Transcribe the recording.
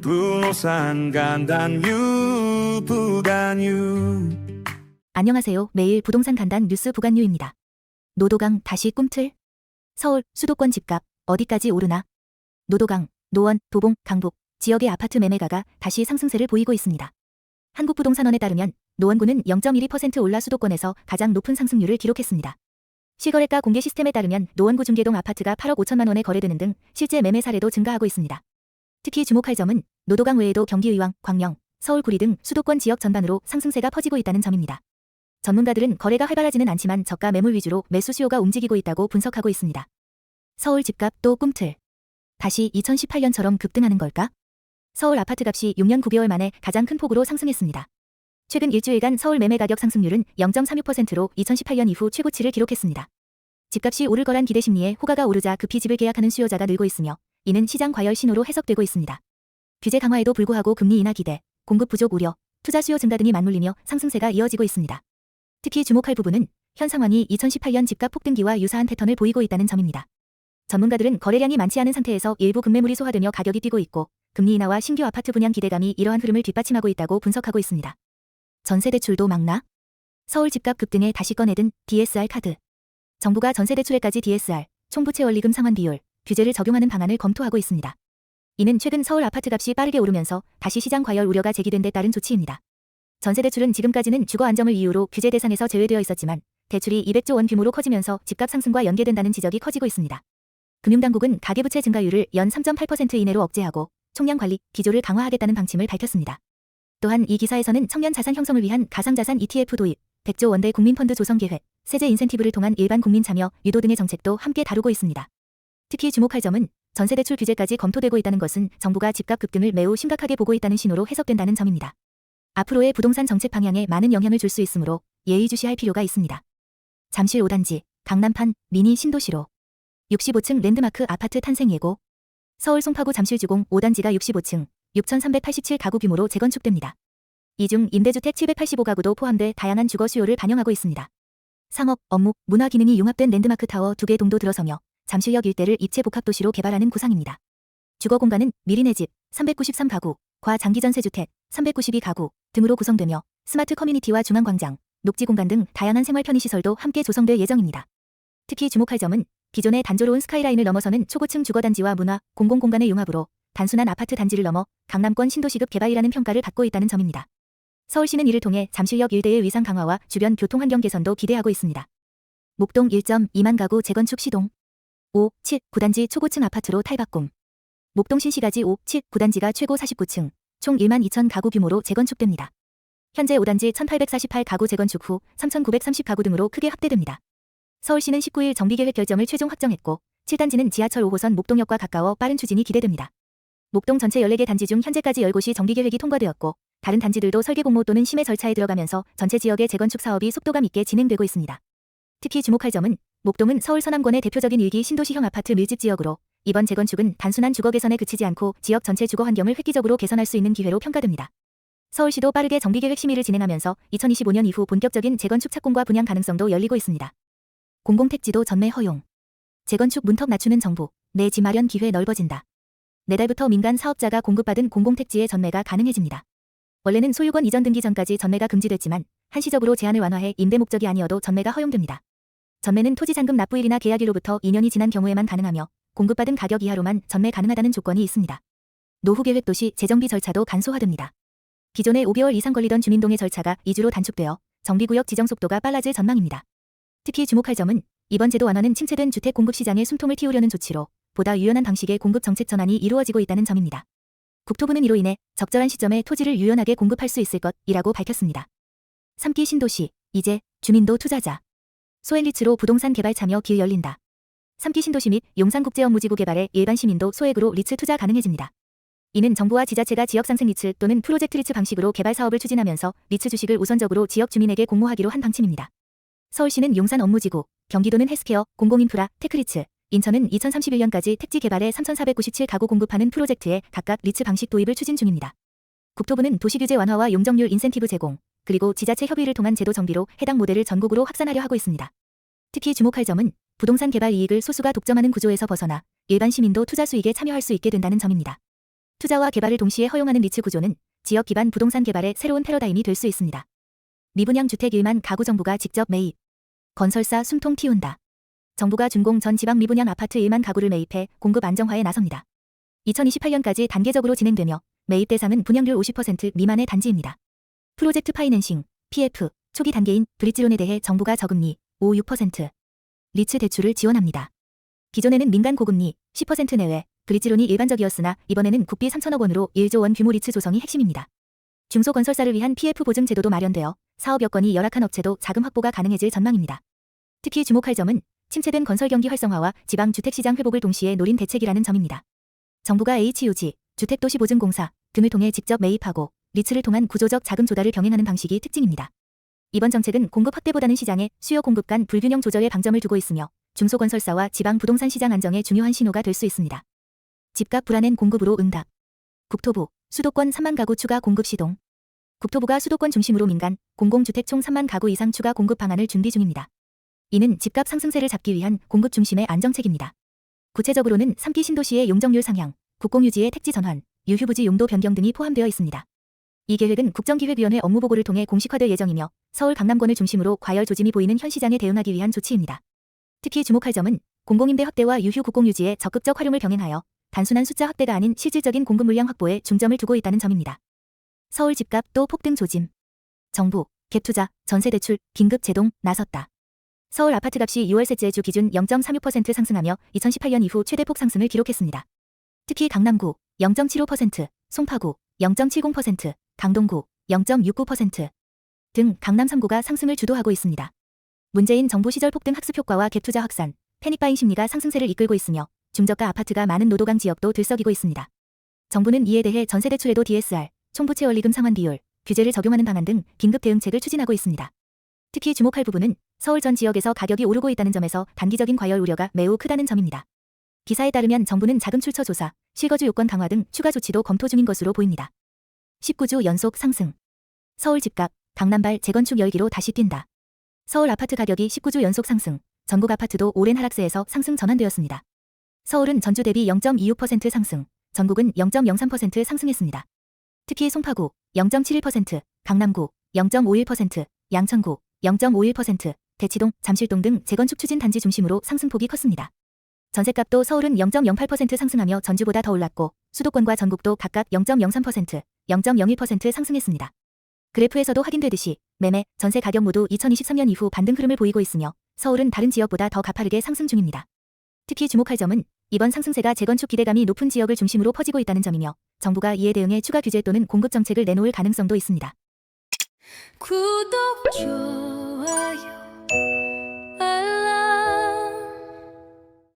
부동산 간단뉴 부간뉴 안녕하세요. 매일 부동산 간단 뉴스 부간뉴입니다. 노도강 다시 꿈틀? 서울 수도권 집값 어디까지 오르나? 노도강, 노원, 도봉, 강북 지역의 아파트 매매가가 다시 상승세를 보이고 있습니다. 한국부동산원에 따르면 노원구는 0.12% 올라 수도권에서 가장 높은 상승률을 기록했습니다. 시거래가 공개 시스템에 따르면 노원구 중계동 아파트가 8억 5천만 원에 거래되는 등 실제 매매 사례도 증가하고 있습니다. 특히 주목할 점은 노도강 외에도 경기 의왕, 광명, 서울 구리 등 수도권 지역 전반으로 상승세가 퍼지고 있다는 점입니다. 전문가들은 거래가 활발하지는 않지만 저가 매물 위주로 매수 수요가 움직이고 있다고 분석하고 있습니다. 서울 집값 또 꿈틀. 다시 2018년처럼 급등하는 걸까? 서울 아파트 값이 6년 9개월 만에 가장 큰 폭으로 상승했습니다. 최근 일주일간 서울 매매 가격 상승률은 0.36%로 2018년 이후 최고치를 기록했습니다. 집값이 오를 거란 기대 심리에 호가가 오르자 급히 집을 계약하는 수요자가 늘고 있으며 이는 시장 과열 신호로 해석되고 있습니다. 규제 강화에도 불구하고 금리 인하 기대, 공급 부족 우려, 투자 수요 증가 등이 맞물리며 상승세가 이어지고 있습니다. 특히 주목할 부분은 현 상황이 2018년 집값 폭등기와 유사한 패턴을 보이고 있다는 점입니다. 전문가들은 거래량이 많지 않은 상태에서 일부 급매물이 소화되며 가격이 뛰고 있고 금리 인하와 신규 아파트 분양 기대감이 이러한 흐름을 뒷받침하고 있다고 분석하고 있습니다. 전세 대출도 막나? 서울 집값 급등에 다시 꺼내든 DSR 카드. 정부가 전세 대출에까지 DSR, 총부채 원리금 상환 비율, 규제를 적용하는 방안을 검토하고 있습니다. 이는 최근 서울 아파트 값이 빠르게 오르면서 다시 시장 과열 우려가 제기된 데 따른 조치입니다. 전세 대출은 지금까지는 주거 안정을 이유로 규제 대상에서 제외되어 있었지만 대출이 200조 원 규모로 커지면서 집값 상승과 연계된다는 지적이 커지고 있습니다. 금융당국은 가계부채 증가율을 연 3.8% 이내로 억제하고 총량 관리 기조를 강화하겠다는 방침을 밝혔습니다. 또한 이 기사에서는 청년 자산 형성을 위한 가상자산 ETF 도입, 100조 원대 국민펀드 조성 계획, 세제 인센티브를 통한 일반 국민 참여, 유도 등의 정책도 함께 다루고 있습니다. 특히 주목할 점은 전세 대출 규제까지 검토되고 있다는 것은 정부가 집값 급등을 매우 심각하게 보고 있다는 신호로 해석된다는 점입니다. 앞으로의 부동산 정책 방향에 많은 영향을 줄 수 있으므로 예의주시할 필요가 있습니다. 잠실 5단지, 강남판, 미니 신도시로 65층 랜드마크 아파트 탄생 예고 서울 송파구 잠실주공 5단지가 65층, 6,387 가구 규모로 재건축됩니다. 이 중 임대주택 785가구도 포함돼 다양한 주거 수요를 반영하고 있습니다. 상업, 업무, 문화 기능이 융합된 랜드마크 타워 두 개 동도 들어서며 잠실역 일대를 입체 복합도시로 개발하는 구상입니다. 주거 공간은 미리네 집 393가구, 과 장기 전세주택 392가구 등으로 구성되며 스마트 커뮤니티와 중앙광장, 녹지 공간 등 다양한 생활 편의 시설도 함께 조성될 예정입니다. 특히 주목할 점은 기존의 단조로운 스카이라인을 넘어서는 초고층 주거단지와 문화, 공공공간의 융합으로 단순한 아파트 단지를 넘어 강남권 신도시급 개발이라는 평가를 받고 있다는 점입니다. 서울시는 이를 통해 잠실역 일대의 위상 강화와 주변 교통 환경 개선도 기대하고 있습니다. 목동 1.2만 가구 재건축 시동 5, 7, 9단지 초고층 아파트로 탈바꿈 목동 신시가지 5, 7, 9단지가 최고 49층, 총 1만 2천 가구 규모로 재건축됩니다. 현재 5단지 1,848 가구 재건축 후 3,930 가구 등으로 크게 확대됩니다. 서울시는 19일 정비계획 결정을 최종 확정했고 7단지는 지하철 5호선 목동역과 가까워 빠른 추진이 기대됩니다. 목동 전체 14개 단지 중 현재까지 10곳이 정비계획이 통과되었고 다른 단지들도 설계 공모 또는 심의 절차에 들어가면서 전체 지역의 재건축 사업이 속도감 있게 진행되고 있습니다. 특히 주목할 점은 목동은 서울 서남권의 대표적인 일기 신도시형 아파트 밀집 지역으로 이번 재건축은 단순한 주거 개선에 그치지 않고 지역 전체 주거 환경을 획기적으로 개선할 수 있는 기회로 평가됩니다. 서울시도 빠르게 정비계획 심의를 진행하면서 2025년 이후 본격적인 재건축 착공과 분양 가능성도 열리고 있습니다. 공공택지도 전매 허용. 재건축 문턱 낮추는 정부. 내집 마련 기회 넓어진다. 내달부터 민간 사업자가 공급받은 공공택지의 전매가 가능해집니다. 원래는 소유권 이전 등기 전까지 전매가 금지됐지만 한시적으로 제한을 완화해 임대 목적이 아니어도 전매가 허용됩니다. 전매는 토지 잔금 납부일이나 계약일로부터 2년이 지난 경우에만 가능하며 공급받은 가격 이하로만 전매 가능하다는 조건이 있습니다. 노후 계획 도시 재정비 절차도 간소화됩니다. 기존의 5개월 이상 걸리던 주민동의 절차가 2주로 단축되어 정비구역 지정 속도가 빨라질 전망입니다. 특히 주목할 점은 이번 제도 완화는 침체된 주택 공급 시장의 숨통을 틔우려는 조치로 보다 유연한 방식의 공급 정책 전환이 이루어지고 있다는 점입니다. 국토부는 이로 인해 적절한 시점에 토지를 유연하게 공급할 수 있을 것이라고 밝혔습니다. 3기 신도시, 이제 주민도 투자자. 소액리츠로 부동산 개발 참여 길 열린다. 3기 신도시 및 용산국제 업무지구 개발에 일반 시민도 소액으로 리츠 투자 가능해집니다. 이는 정부와 지자체가 지역 상생 리츠 또는 프로젝트 리츠 방식으로 개발 사업을 추진하면서 리츠 주식을 우선적으로 지역 주민에게 공모하기로 한 방침입니다. 서울시는 용산 업무지구, 경기도는 헬스케어, 공공인프라, 테크리츠, 인천은 2031년까지 택지 개발에 3,497 가구 공급하는 프로젝트에 각각 리츠 방식 도입을 추진 중입니다. 국토부는 도시규제 완화와 용적률 인센티브 제공, 그리고 지자체 협의를 통한 제도 정비로 해당 모델을 전국으로 확산하려 하고 있습니다. 특히 주목할 점은 부동산 개발 이익을 소수가 독점하는 구조에서 벗어나 일반 시민도 투자 수익에 참여할 수 있게 된다는 점입니다. 투자와 개발을 동시에 허용하는 리츠 구조는 지역 기반 부동산 개발의 새로운 패러다임이 될 수 있습니다. 미분양 주택 1만 가구 정부가 직접 매입. 건설사 숨통 틔운다. 정부가 준공 전 지방 미분양 아파트 1만 가구를 매입해 공급 안정화에 나섭니다. 2028년까지 단계적으로 진행되며 매입 대상은 분양률 50% 미만의 단지입니다. 프로젝트 파이낸싱, PF, 초기 단계인 브릿지론에 대해 정부가 저금리 5, 6%, 리츠 대출을 지원합니다. 기존에는 민간 고금리 10% 내외, 브릿지론이 일반적이었으나 이번에는 국비 3천억 원으로 1조 원 규모 리츠 조성이 핵심입니다. 중소건설사를 위한 PF 보증 제도도 마련되어 사업 여건이 열악한 업체도 자금 확보가 가능해질 전망입니다. 특히 주목할 점은 침체된 건설 경기 활성화와 지방 주택 시장 회복을 동시에 노린 대책이라는 점입니다. 정부가 HUG, 주택도시보증공사 등을 통해 직접 매입하고 리츠를 통한 구조적 자금 조달을 병행하는 방식이 특징입니다. 이번 정책은 공급 확대보다는 시장의 수요 공급 간 불균형 조절에 방점을 두고 있으며 중소건설사와 지방 부동산 시장 안정에 중요한 신호가 될 수 있습니다. 집값 불안엔 공급으로 응답. 국토부, 수도권 3만 가구 추가 공급 시동. 국토부가 수도권 중심으로 민간, 공공주택 총 3만 가구 이상 추가 공급 방안을 준비 중입니다. 이는 집값 상승세를 잡기 위한 공급 중심의 안정책입니다. 구체적으로는 3기 신도시의 용적률 상향, 국공유지의 택지 전환, 유휴부지 용도 변경 등이 포함되어 있습니다. 이 계획은 국정기획위원회 업무보고를 통해 공식화될 예정이며 서울 강남권을 중심으로 과열 조짐이 보이는 현 시장에 대응하기 위한 조치입니다. 특히 주목할 점은 공공임대 확대와 유휴 국공 유지의 적극적 활용을 병행하여 단순한 숫자 확대가 아닌 실질적인 공급 물량 확보에 중점을 두고 있다는 점입니다. 서울 집값 또 폭등 조짐. 정부, 갭투자, 전세대출, 긴급 제동 나섰다. 서울 아파트값이 6월셋째 주 기준 0.36% 상승하며 2018년 이후 최대폭 상승을 기록했습니다. 특히 강남구 0.75%, 송파구 0.70%, 강동구 0.69%등 강남 3구가 상승을 주도하고 있습니다. 문재인 정부 시절 폭등 학습 효과와 갭 투자 확산, 패닉바잉 심리가 상승세를 이끌고 있으며 중저가 아파트가 많은 노도강 지역도 들썩이고 있습니다. 정부는 이에 대해 전세대출에도 DSR, 총부채 원리금 상환 비율, 규제를 적용하는 방안 등 긴급 대응책을 추진하고 있습니다. 특히 주목할 부분은 서울 전 지역에서 가격이 오르고 있다는 점에서 단기적인 과열 우려가 매우 크다는 점입니다. 기사에 따르면 정부는 자금 출처 조사, 실거주 요건 강화 등 추가 조치도 검토 중인 것으로 보입니다. 19주 연속 상승. 서울 집값, 강남발 재건축 열기로 다시 뛴다. 서울 아파트 가격이 19주 연속 상승, 전국 아파트도 오랜 하락세에서 상승 전환되었습니다. 서울은 전주 대비 0.26% 상승, 전국은 0.03% 상승했습니다. 특히 송파구 0.71%, 강남구 0.51%, 양천구 0.51%, 대치동, 잠실동 등 재건축 추진 단지 중심으로 상승폭이 컸습니다. 전셋값도 서울은 0.08% 상승하며 전주보다 더 올랐고 수도권과 전국도 각각 0.03%, 0.01% 상승했습니다. 그래프에서도 확인되듯이 매매, 전세 가격 모두 2023년 이후 반등 흐름을 보이고 있으며 서울은 다른 지역보다 더 가파르게 상승 중입니다. 특히 주목할 점은 이번 상승세가 재건축 기대감이 높은 지역을 중심으로 퍼지고 있다는 점이며 정부가 이에 대응해 추가 규제 또는 공급 정책을 내놓을 가능성도 있습니다. 구독 좀